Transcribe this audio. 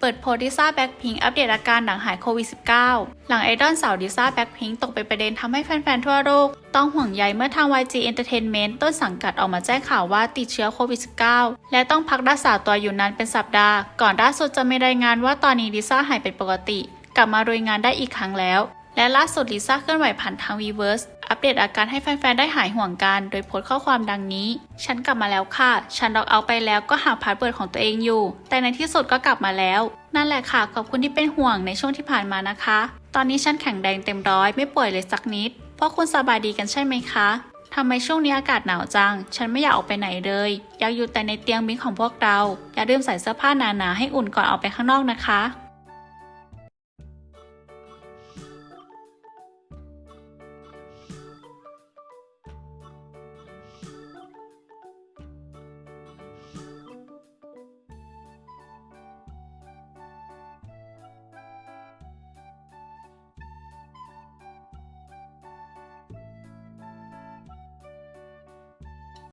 เปิดโพลิซ่าแบ็คพิงอัปเดตอาการหลังหายโควิด -19 หลังไอดอลสาวดิซ่าแบ็คพิงตกเป็นประเด็นทำให้แฟนๆ ทั่วโลกต้องห่วงใยเมื่อทาง YG Entertainment ต้นสังกัดออกมาแจ้งข่าวว่าติดเชื้อโควิด -19 และต้องพักรักษาตัวอยู่นานเป็นสัปดาห์ ก่อนล่าสุดจะมีรายงานว่าตอนนี้ดิซ่าหายเป็นปกติ กลับมารวยงานได้อีกครั้งแล้ว และล่าสุดลิซ่าเคลื่อนไหวผ่านทาง Weverse อัปเดตอาการให้แฟน ๆ ได้หายห่วงกัน โดยโพสต์ข้อความดังนี้ ฉันกลับมาแล้วค่ะ ฉันล็อกเอาไปแล้วก็หาพาสเวิร์ดของตัวเองอยู่ แต่ในที่สุดก็กลับมาแล้ว นั่นแหละค่ะ ขอบคุณที่เป็นห่วงในช่วงที่ผ่านมานะคะ ตอนนี้ฉันแข็งแรงเต็มร้อยไม่ป่วยเลยสักนิด เพราะคุณสบายดีกันใช่ไหมคะทำไมช่วงนี้อากาศหนาวจัง ฉันไม่อยากออกไปไหนเลย อยากอยู่แต่ในเตียงมิกของพวกเรา อย่าลืมใส่เสื้อผ้าหนาๆให้อุ่นก่อนออกไปข้างนอกนะคะ